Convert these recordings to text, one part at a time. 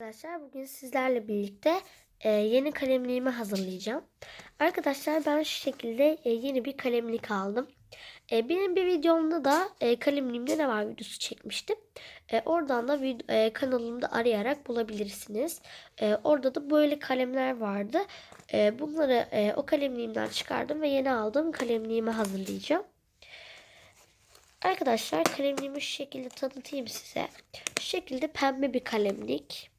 Arkadaşlar bugün sizlerle birlikte e, yeni kalemliğimi hazırlayacağım. Arkadaşlar ben şu şekilde e, yeni bir kalemlik aldım. E, benim bir videomda da e, kalemliğimde ne var videosu çekmiştim. E, oradan da e, kanalımda arayarak bulabilirsiniz. E, orada da böyle kalemler vardı. E, bunları e, o kalemliğimden çıkardım ve yeni aldığım kalemliğimi hazırlayacağım. Arkadaşlar kalemliğimi şu şekilde tanıtayım size. Şu şekilde pembe bir kalemlik.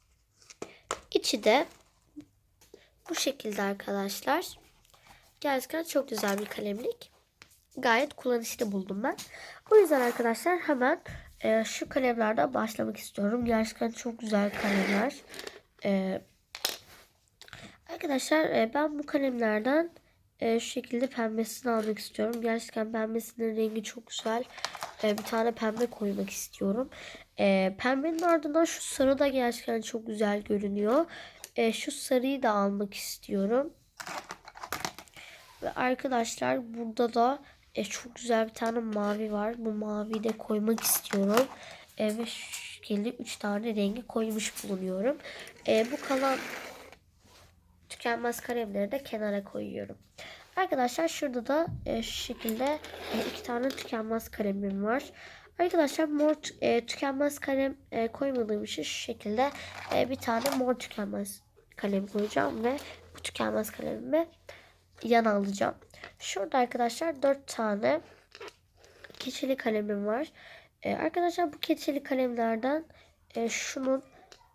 İçi de bu şekilde arkadaşlar. Gerçekten çok güzel bir kalemlik. Gayet kullanışlı buldum ben. O yüzden arkadaşlar hemen e, şu kalemlerden başlamak istiyorum. Gerçekten çok güzel kalemler. E, arkadaşlar e, ben bu kalemlerden e, şu şekilde pembesini almak istiyorum. Gerçekten pembesinin rengi çok güzel. E, bir tane pembe koymak istiyorum. E, pembenin ardından şu sarı da gerçekten çok güzel görünüyor. E, şu sarıyı da almak istiyorum. Ve arkadaşlar burada da e, çok güzel bir tane mavi var. Bu maviyi de koymak istiyorum. Ve şekilde 3 tane rengi koymuş bulunuyorum. Bu kalan tükenmez kalemleri de kenara koyuyorum. Arkadaşlar şurada da e, şu şekilde e, iki tane tükenmez kalemim var. Arkadaşlar mor e, tükenmez kalem e, koymadığım için şu şekilde e, bir tane mor tükenmez kalem koyacağım ve bu tükenmez kalemimi yana alacağım. Şurada arkadaşlar dört tane keçeli kalemim var. E, arkadaşlar bu keçeli kalemlerden e, şunun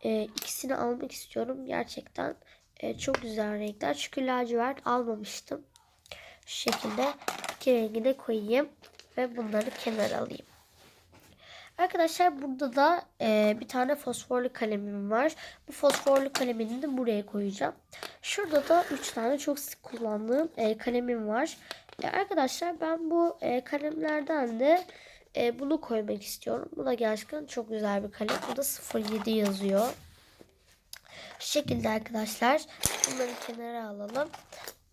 e, ikisini almak istiyorum. Gerçekten e, çok güzel renkler. Çünkü lacivert almamıştım. Şu şekilde iki rengi de koyayım ve bunları kenara alayım. Arkadaşlar burada da e, bir tane fosforlu kalemim var. Bu fosforlu kalemini de buraya koyacağım. Şurada da 3 tane çok sık kullandığım e, kalemim var. E, arkadaşlar ben bu e, kalemlerden de e, bunu koymak istiyorum. Bu da gerçekten çok güzel bir kalem. Bu da 07 yazıyor. Şu şekilde arkadaşlar bunları kenara alalım.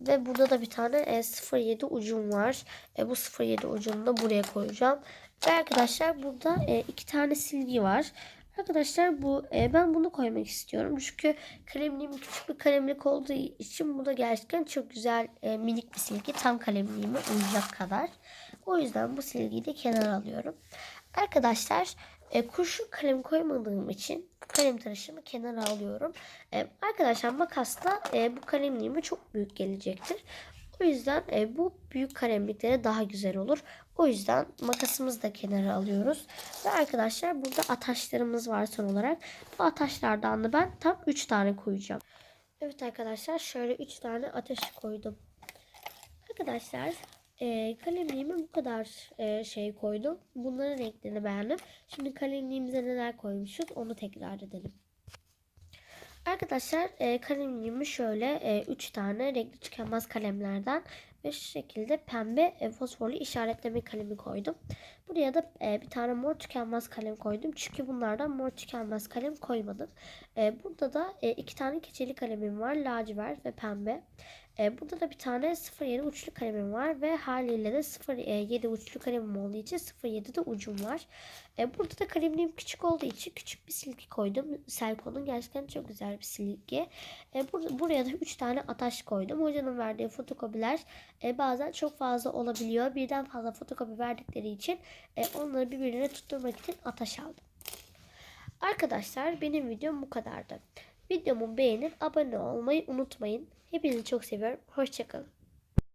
Ve burada da bir tane e, 07 ucum var. E, bu 07 ucunu da buraya koyacağım. Ve arkadaşlar burada e, iki tane silgi var. Arkadaşlar bu e, ben bunu koymak istiyorum. Çünkü kalemliğim küçük bir kalemlik olduğu için bu da gerçekten çok güzel e, minik bir silgi. Tam kalemliğime uyacak kadar. O yüzden bu silgiyi de kenara alıyorum. Arkadaşlar e, kurşun kalem koymadığım için kalem tıraşımı kenara alıyorum. E, arkadaşlar makasla e, bu kalemliğime çok büyük gelecektir. O yüzden e, bu büyük kalemliklere daha güzel olur. O yüzden makasımızı da kenara alıyoruz. Ve arkadaşlar burada ataşlarımız var son olarak. Bu ataşlardan da ben tam 3 tane koyacağım. Evet arkadaşlar şöyle 3 tane ateş koydum. Arkadaşlar e, kalemliğime bu kadar e, şey koydum. Bunların renklerini beğendim. Şimdi kalemliğimize neler koymuşuz onu tekrar edelim. Arkadaşlar e, kalemliğimi şöyle 3 tane renkli tükenmez kalemlerden ve şu şekilde pembe e, fosforlu işaretleme kalemi koydum. Buraya da e, bir tane mor tükenmez kalem koydum. Çünkü bunlardan mor tükenmez kalem koymadım. E, burada da e, iki tane keçeli kalemim var. Lacivert ve pembe. E, burada da bir tane 07 uçlu kalemim var ve haliyle de 07 uçlu kalemim olduğu için 07'de ucum var. E, burada da kalemliğim küçük olduğu için küçük bir silgi koydum. Selkon'un gerçekten çok güzel bir silgi. E, bur- buraya da 3 tane ataş koydum. Hocanın verdiği fotokopiler e, bazen çok fazla olabiliyor. Birden fazla fotokopi verdikleri için e, onları birbirine tutturmak için ataş aldım. Arkadaşlar benim videom bu kadardı. Videomu beğenip abone olmayı unutmayın. Hepinizi çok seviyorum. Hoşçakalın.